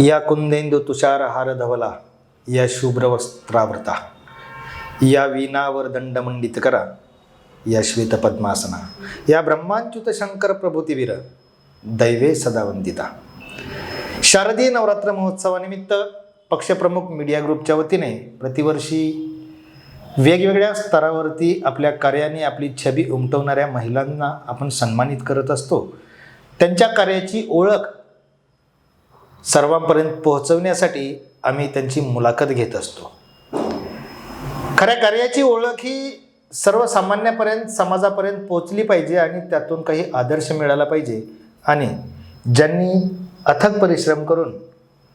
या कुंदेंदु तुषार हार धवला या शुभ्र वस्त्रावृता या वीणावर दंडमंडित करा या श्वेत पद्मासना या ब्रह्मांच्युत शंकर प्रभूतीवीर दैवे सदावंदिता. शारदीय नवरात्र महोत्सवानिमित्त पक्षप्रमुख मीडिया ग्रुपच्या वतीने प्रतिवर्षी वेगवेगळ्या स्तरावरती आपल्या कार्याने आपली छबी उमटवणाऱ्या महिलांना आपण सन्मानित करत असतो. त्यांच्या कार्याची ओळख सर्वांपर्यंत पोहोचवण्यासाठी आम्ही त्यांची मुलाखत घेत असतो. खऱ्या कार्याची ओळख ही सर्वसामान्यापर्यंत समाजापर्यंत पोहोचली पाहिजे आणि त्यातून काही आदर्श मिळाला पाहिजे. आणि ज्यांनी अथक परिश्रम करून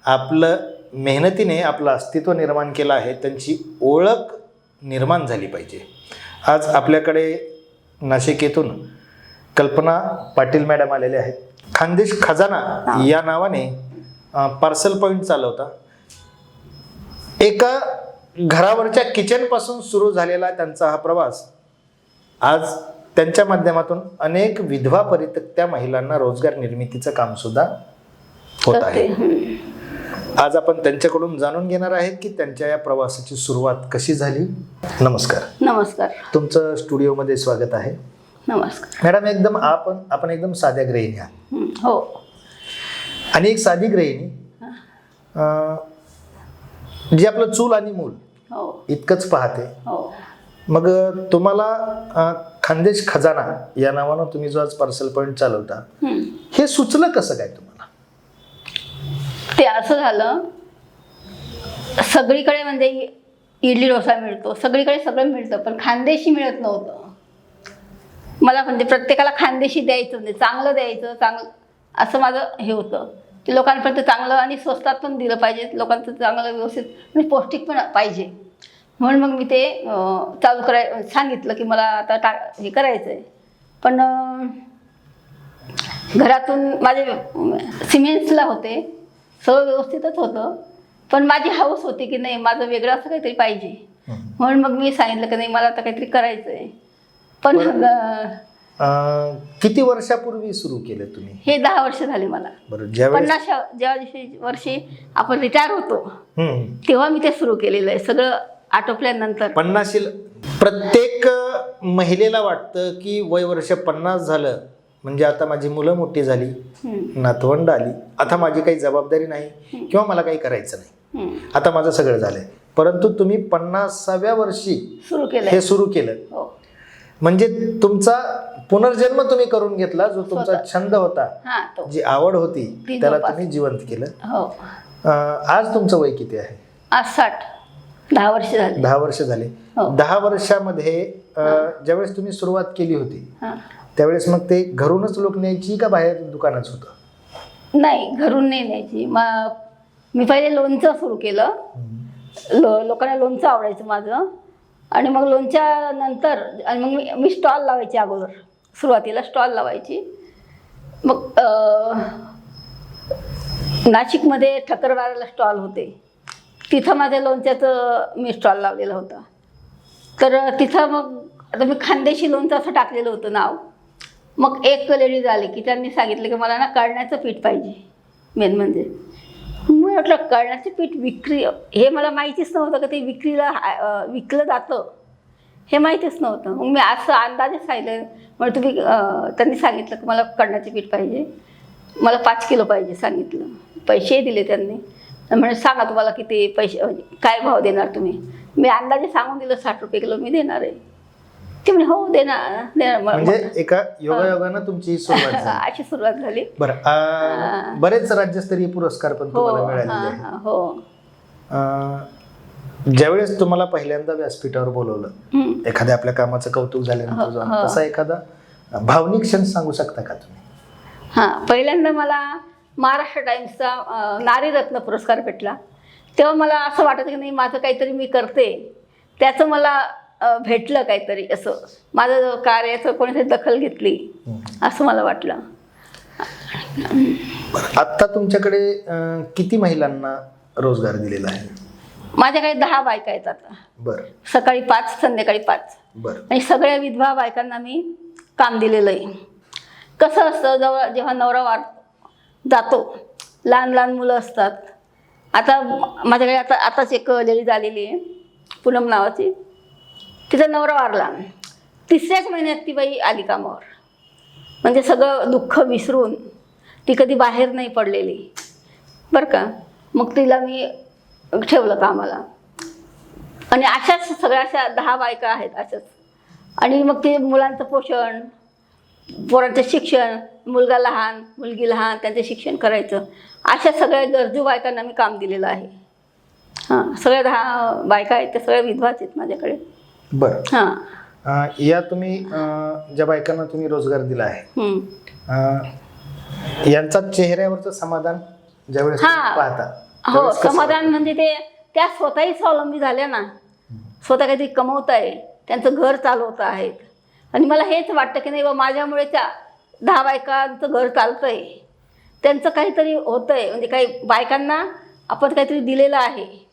आपलं मेहनतीने आपलं अस्तित्व निर्माण केलं आहे त्यांची ओळख निर्माण झाली पाहिजे. आज आपल्याकडे नाशिक येथून कल्पना पाटील मॅडम आलेले आहेत. खानदेश खजाना या नावाने पार्सल पॉईंट चालवता. एका घरावरच्या किचनपासून सुरू झालेला त्यांचा हा प्रवास. आज त्यांच्या माध्यमातून अनेक विधवा परित्यक्त्या महिलांना रोजगार निर्मितीचं काम सुद्धा होत आहे. आज आपण त्यांच्याकडून जाणून घेणार आहेत की त्यांच्या या प्रवासाची सुरुवात कशी झाली. नमस्कार. नमस्कार. तुमचं स्टुडिओमध्ये स्वागत आहे. नमस्कार. मॅडम एकदम आपण आपण एकदम साध्या गृहिणी आहात. हो. आणि एक साधी गृहिणी. जी आपलं चूल आणि मूल हो. इतकंच पाहते. हो. मग तुम्हाला खानदेश खजाना या नावानं तुम्ही जो आज पार्सल पॉईंट चालवता हं. हे सुचलं कसं काय तुम्हाला? ते असं झालं सगळीकडे म्हणजे इडली डोसा मिळतो सगळीकडे सगळं मिळतं पण खानदेशी मिळत नव्हतं. मला म्हणजे प्रत्येकाला खानदेशी द्यायचं म्हणजे चांगलं द्यायचं चांगलं असं माझं हे होतं. की लोकांपर्यंत चांगलं आणि स्वस्तात पण दिलं पाहिजे लोकांचं चांगलं व्यवस्थित आणि पौष्टिक पण पाहिजे. म्हणून मग मी ते चालू कराय सांगितलं की मला आता टा हे करायचं आहे पण घरातून माझे सिमेंट्सला होते सगळं व्यवस्थितच होतं. पण माझी हाऊस होती की नाही माझं वेगळं असं काहीतरी पाहिजे. म्हणून मग मी सांगितलं की नाही मला आता काहीतरी करायचं आहे पण किती वर्षापूर्वी सुरू केलं तुम्ही? हे दहा वर्ष झाली मला. बरं ज्यावेळेस पन्नास ज्या दिवशी वर्षी आपण रिटायर होतो हम्म. तेव्हा मी ते सुरू केलेलं आहे. सगळं आटोपल्यानंतर. पन्नाशी प्रत्येक महिलेला वाटतं की वय वर्ष पन्नास झालं म्हणजे आता माझी मुलं मोठी झाली हम्म, नातवंड आली आता माझी काही जबाबदारी नाही किंवा मला काही करायचं नाही. हम्म. आता माझं सगळं झालंय. परंतु तुम्ही पन्नासाव्या वर्षी सुरू केलंय. हे सुरू केलं. हो. म्हणजे तुमचा पुनर्जन्म तुम्ही करून घेतला जो तुमचा. छंद होता जी आवड होती त्याला तुम्ही जिवंत केलं. हो. आज तुमचं वय किती आहे? आज साठ. दहा वर्ष झाली. दहा वर्ष झाले. हो. दहा वर्षामध्ये ज्यावेळेस तुम्ही सुरुवात केली होती त्यावेळेस मग ते घरूनच लोक न्यायची का बाहेर दुकानच होतं? नाही घरून नाही न्यायची. मग मी पहिले लोणचं सुरू केलं. लो लोकांना लोणचं आवडायचं माझं. आणि मग लोणच्या नंतर आणि मग मी स्टॉल लावायची अगोदर. सुरुवातीला स्टॉल लावायची. मग नाशिकमध्ये ठकरवाऱ्याला स्टॉल होते. तिथं माझ्या लोणच्याचं मी स्टॉल लावलेला होता. तर तिथं मग आता मी खानदेशी लोणचं असं टाकलेलं होतं नाव. मग एक लेडीज आले की त्यांनी सांगितलं की मला ना कळण्याचं पीठ पाहिजे. मेन म्हणजे. मी म्हटलं कळण्याचं पीठ विक्री हे मला माहितीच नव्हतं का ते विक्रीला विकलं जातं. हे माहितीच नव्हतं. मग मी असं अंदाजे सांगितलं मग तुम्ही त्यांनी सांगितलं की मला कळण्याचं पीठ पाहिजे. मला पाच किलो पाहिजे सांगितलं. पैसे दिले त्यांनी. म्हणजे सांगा तुम्हाला किती पैसे म्हणजे काय भाव देणार तुम्ही? मी अंदाजे सांगून दिलं साठ रुपये किलो मी देणार आहे. ते म्हणे हो देणार देणार. म्हणजे एका योगायोगानं तुमची सुरुवात झाली. अशी सुरुवात झाली. बरं बरेच राज्यस्तरीय पुरस्कार पण हो तुम्हाला मिळालेले हां ज्यावेळेस तुम्हाला पहिल्यांदा व्यासपीठावर बोलवलं. एखाद्या आपल्या कामाचं कौतुक झाल्यानंतर हो, हो. तसा एखादा भावनिक क्षण सांगू शकता का तुम्ही? हां पहिल्यांदा मला महाराष्ट्र टाइम्सचा नारीरत्न पुरस्कार भेटला. तेव्हा मला असं वाटत की नाही माझं काहीतरी मी करते. त्याचं मला भेटलं काहीतरी असं. माझं कार्याचं कोणीतरी दखल घेतली असं मला वाटलं. आत्ता तुमच्याकडे किती महिलांना रोजगार दिलेला आहे? माझ्याकडे दहा बायका आहेत आता बरं. सकाळी पाच संध्याकाळी पाच. बरं. आणि सगळ्या विधवा बायकांना मी काम दिलेलं आहे. कसं असतं जेव्हा जेव्हा नवरा वार जातो. लहान लहान मुलं असतात. आता माझ्याकडे आता आताच एक लेडीज आलेली आहे. पूनम नावाची. तिचा नवरा वारला. तिसऱ्याच महिन्यात ती बाई आली कामावर. म्हणजे सगळं दुःख विसरून ती कधी बाहेर नाही पडलेली. बरं का? मग तिला मी ठेवलं कामाला. आणि अशाच सगळ्या अशा दहा बायका आहेत अशाच. आणि मग ते मुलांचं पोषण पोरांचं शिक्षण मुलगा लहान मुलगी लहान त्यांचं शिक्षण करायचं. अशा सगळ्या गरजू बायकांना मी काम दिलेलं आहे. हां सगळ्या दहा बायका आहेत त्या सगळ्या विधवाच आहेत माझ्याकडे. बरं. हां. अं, या तुम्ही अं, ज्या बायकांना तुम्ही रोजगार दिला आहे हं. अं, यांचा चेहऱ्यावरचं समाधान ज्यावेळेस हा. पाहता हो त्यावेळेस कसं? समाधान म्हणजे ते त्या स्वतःही स्वावलंबी झाल्या ना. स्वतः काहीतरी कमवत आहे त्यांचं घर चालवत आहेत. आणि मला हेच वाटतं की नाही बा माझ्यामुळे त्या दहा बायकांचं घर चालतंय. त्यांचं काहीतरी होतंय. म्हणजे काही बायकांना आपण काहीतरी दिलेलं आहे.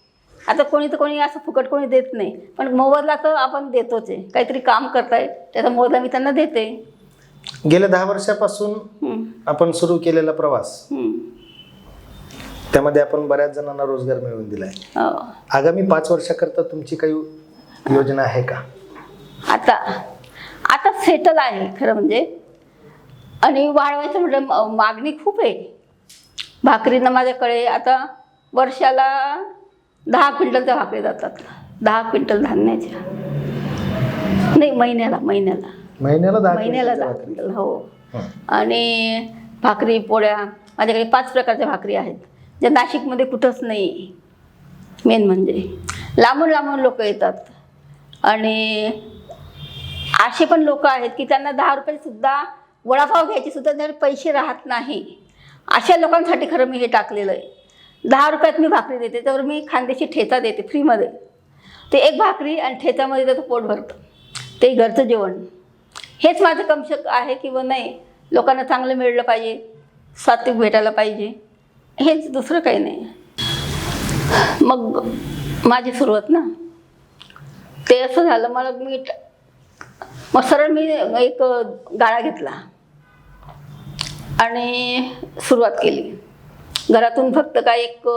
आता कोणी तर कोणी असं फुकट कोणी देत नाही. पण मोबदला तर आपण देतोच आहे. काहीतरी काम करतायत त्याचा मोबदला मी त्यांना देते. वाटतं? गेल्या दहा वर्षापासून हं, आपण सुरू केलेला प्रवास. हं. त्यामध्ये आपण बऱ्याच जणांना रोजगार मिळवून दिलाय. हो. आगामी पाच वर्षाकरता तुमची काही योजना आहे का? आता आता सेटल आहे खरं म्हणजे. आणि वाढवायचं म्हटलं मागणी खूप आहे. भाकरीनं माझ्याकडे आता वर्षाला दहा क्विंटलच्या भाकरी जातात. दहा क्विंटल धान्याच्या नाही महिन्याला महिन्याला. महिन्याला दहा महिन्याला दहा. क्विंटल हं. आणि भाकरी पोळ्या माझ्याकडे पाच प्रकारच्या भाकरी आहेत. जे नाशिकमध्ये कुठंच नाही. मेन म्हणजे. लांबून लांबून लोक येतात. आणि असे पण लोक आहेत की त्यांना दहा रुपयेसुद्धा वडापाव घ्यायचे सुद्धा त्यांच्याकडे पैसे राहत नाही. अशा लोकांसाठी खरं मी हे टाकलेलं आहे. दहा रुपयात मी भाकरी देते त्यावर मी खांद्याशी ठेचा देते फ्रीमध्ये. ते एक भाकरी आणि ठेचामध्ये त्याचं पोट भरतं. ते घरचं जेवण. हेच माझं कमशक आहे किंवा नाही लोकांना चांगलं मिळलं पाहिजे सात्विक भेटायला पाहिजे. हेच दुसरं काही नाही. मग माझी सुरुवात ना. ते असं झालं मला मी ट- मग सरळ मी एक गाळा घेतला. आणि सुरुवात केली. घरातून फक्त काय एक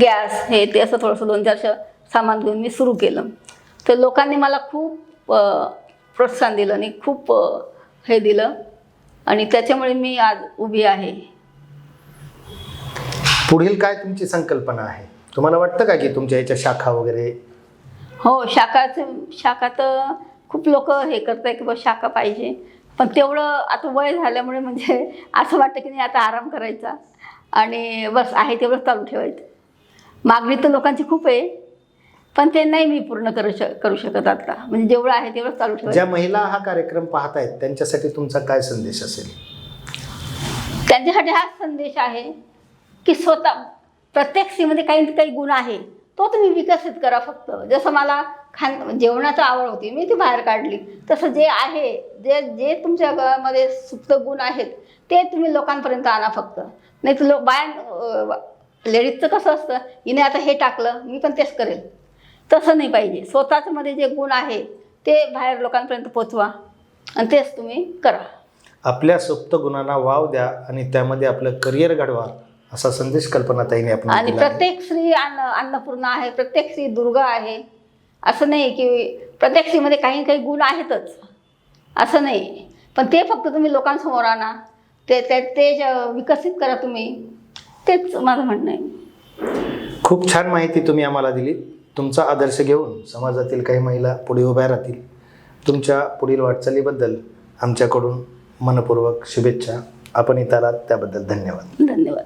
गॅस हे ते असं थोडंसं दोन चारशे सामान घेऊन मी सुरू केलं. तर लोकांनी मला खूप प्रोत्साहन दिलं आणि खूप हे दिलं. आणि त्याच्यामुळे मी आज उभी आहे. पुढील काय तुमची संकल्पना आहे? तुम्हाला वाटतं का की तुमच्या याच्या शाखा वगैरे? हो शाखाचं शाखा तर खूप लोक हे करत आहे की बा शाखा पाहिजे. पण तेवढं आता वय झाल्यामुळे म्हणजे असं वाटतं की नाही आता आराम करायचा. आणि बस आहे तेवढं चालू ठेवायचं. मागणी तर लोकांची खूप आहे. पण ते नाही मी पूर्ण करू शक करू शकत आता. म्हणजे जेवढं आहे तेवढं चालू ज्या ठेवायचं महिला हा कार्यक्रम पाहतायत त्यांच्यासाठी तुमचा काय संदेश असेल? त्यांच्यासाठी हा संदेश आहे की स्वतः प्रत्येक स्त्रीमध्ये काही काही गुण आहे तो तुम्ही विकसित करा फक्त. जसं मला खान जेवणाचं आवड होती मी ती बाहेर काढली. तसं जे आहे जे जे तुमच्या घरामध्ये सुप्त गुण आहेत ते तुम्ही लोकांपर्यंत आणा फक्त. नाही तर लो बाया लेडीजचं कसं असतं हिने आता हे टाकलं मी पण तेच करेल. तसं नाही पाहिजे. स्वतःच मध्ये जे गुण आहे ते बाहेर लोकांपर्यंत पोचवा. आणि तेच तुम्ही करा. आपल्या सुप्त गुणांना वाव द्या आणि त्यामध्ये आपलं करिअर घडवा असा संदेश कल्पनाताईने आपण आणि प्रत्येक स्त्री अन्न अन्नपूर्णा आहे प्रत्येक स्त्री दुर्गा आहे. असं नाही की प्रत्येक स्त्रीमध्ये काही काही गुण आहेतच. असं नाही. पण ते फक्त तुम्ही लोकांसमोर आणा. ते ते ते ज- विकसित करा तुम्ही तेच माझं म्हणणं आहे. खूप छान माहिती तुम्ही आम्हाला दिली. तुमचा आदर्श घेऊन समाजातील काही महिला पुढे उभ्या राहतील. तुमच्या पुढील वाटचालीबद्दल आमच्याकडून मनपूर्वक शुभेच्छा. आपण इथं आलात त्याबद्दल धन्यवाद. धन्यवाद.